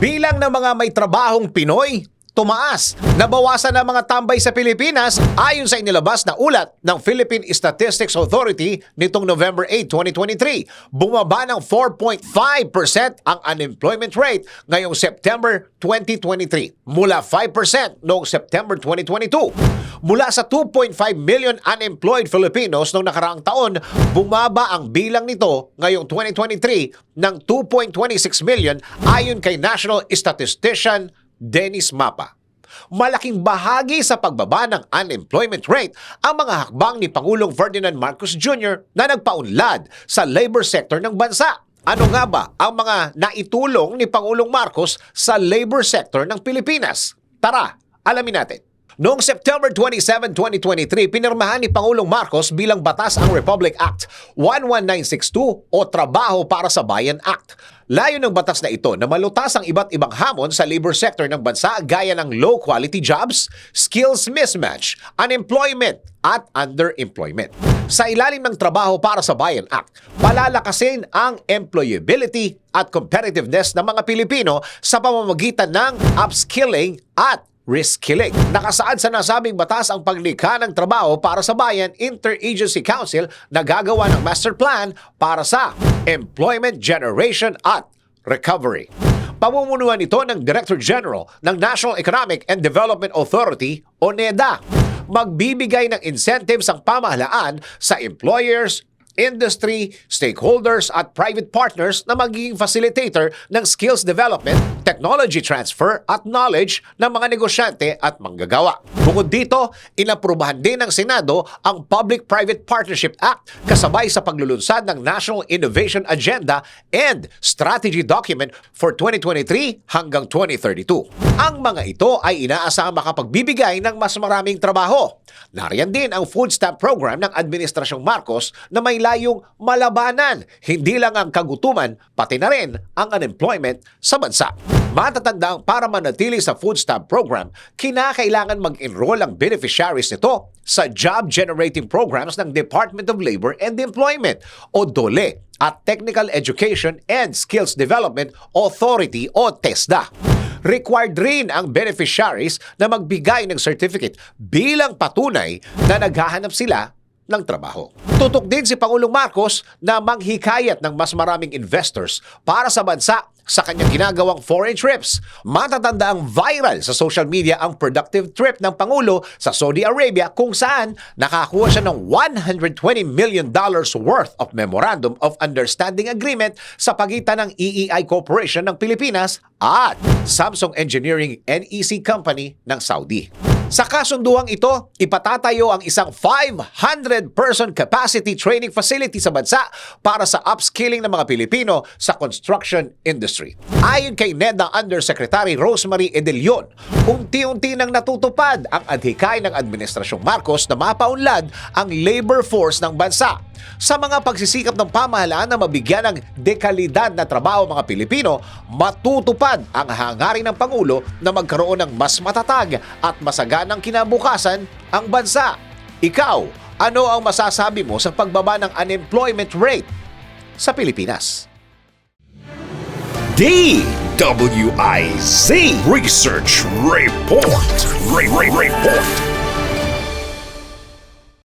Bilang ng mga may trabahong Pinoy, tumaas. Nabawasan ang mga tambay sa Pilipinas ayon sa inilabas na ulat ng Philippine Statistics Authority nitong November 8, 2023. Bumaba ng 4.5% ang unemployment rate ngayong September 2023 mula 5% noong September 2022. Mula sa 2.5 million unemployed Filipinos noong nakaraang taon, bumaba ang bilang nito ngayong 2023 ng 2.26 million ayon kay National Statistician Dennis Mapa. Malaking bahagi sa pagbaba ng unemployment rate ang mga hakbang ni Pangulong Ferdinand Marcos Jr. na nagpaunlad sa labor sector ng bansa. Ano nga ba ang mga naitulong ni Pangulong Marcos sa labor sector ng Pilipinas? Tara, alamin natin. Noong September 27, 2023, pinirmahan ni Pangulong Marcos bilang batas ang Republic Act 11962 o Trabaho para sa Bayan Act. Layo ng batas na ito na malutas ang iba't ibang hamon sa labor sector ng bansa gaya ng low quality jobs, skills mismatch, unemployment at underemployment. Sa ilalim ng Trabaho para sa Bayan Act, palalakasin ang employability at competitiveness ng mga Pilipino sa pamamagitan ng upskilling at reskilling. Nakasaad sa nasabing batas ang paglikha ng trabaho para sa bayan Interagency Council na gagawa ng master plan para sa employment generation at recovery. Pamumunuan ito ng Director General ng National Economic and Development Authority o NEDA. Magbibigay ng incentives ang pamahalaan sa employers, industry, stakeholders at private partners na magiging facilitator ng skills development, technology transfer at knowledge ng mga negosyante at manggagawa. Bukod dito, inaprubahan din ng Senado ang Public-Private Partnership Act kasabay sa paglulunsad ng National Innovation Agenda and Strategy Document for 2023 hanggang 2032. Ang mga ito ay inaasahang makapagbibigay ng mas maraming trabaho. Nariyan din ang food stamp program ng Administrasyong Marcos na may layong malabanan hindi lang ang kagutuman pati na rin ang unemployment sa bansa. Matatandang para manatili sa food stamp program, kinakailangan mag-enroll ang beneficiaries nito sa job generating programs ng Department of Labor and Employment o DOLE at Technical Education and Skills Development Authority o TESDA. Required rin ang beneficiaries na magbigay ng certificate bilang patunay na naghahanap sila ng trabaho. Tutok din si Pangulong Marcos na manghikayat ng mas maraming investors para sa bansa sa kanyang ginagawang foreign trips. Matatanda ang viral sa social media ang productive trip ng Pangulo sa Saudi Arabia kung saan nakakuha siya ng 120 million dollars worth of Memorandum of Understanding Agreement sa pagitan ng EEI Corporation ng Pilipinas at Samsung Engineering NEC Company ng Saudi. Sa kasunduang ito, ipatatayo ang isang 500-person capacity training facility sa bansa para sa upskilling ng mga Pilipino sa construction industry. Ayon kay NEDA Undersecretary Rosemary Edelion, unti-unti nang natutupad ang adhikay ng Administrasyong Marcos na mapaunlad ang labor force ng bansa sa mga pagsisikap ng pamahalaan na mabigyan ng dekalidad na trabaho mga Pilipino, matutupad ang hangarin ng Pangulo na magkaroon ng mas matatag at masaganang kinabukasan ang bansa. Ikaw, ano ang masasabi mo sa pagbaba ng unemployment rate sa Pilipinas? DWIZ Research Report. Re- Re- Report.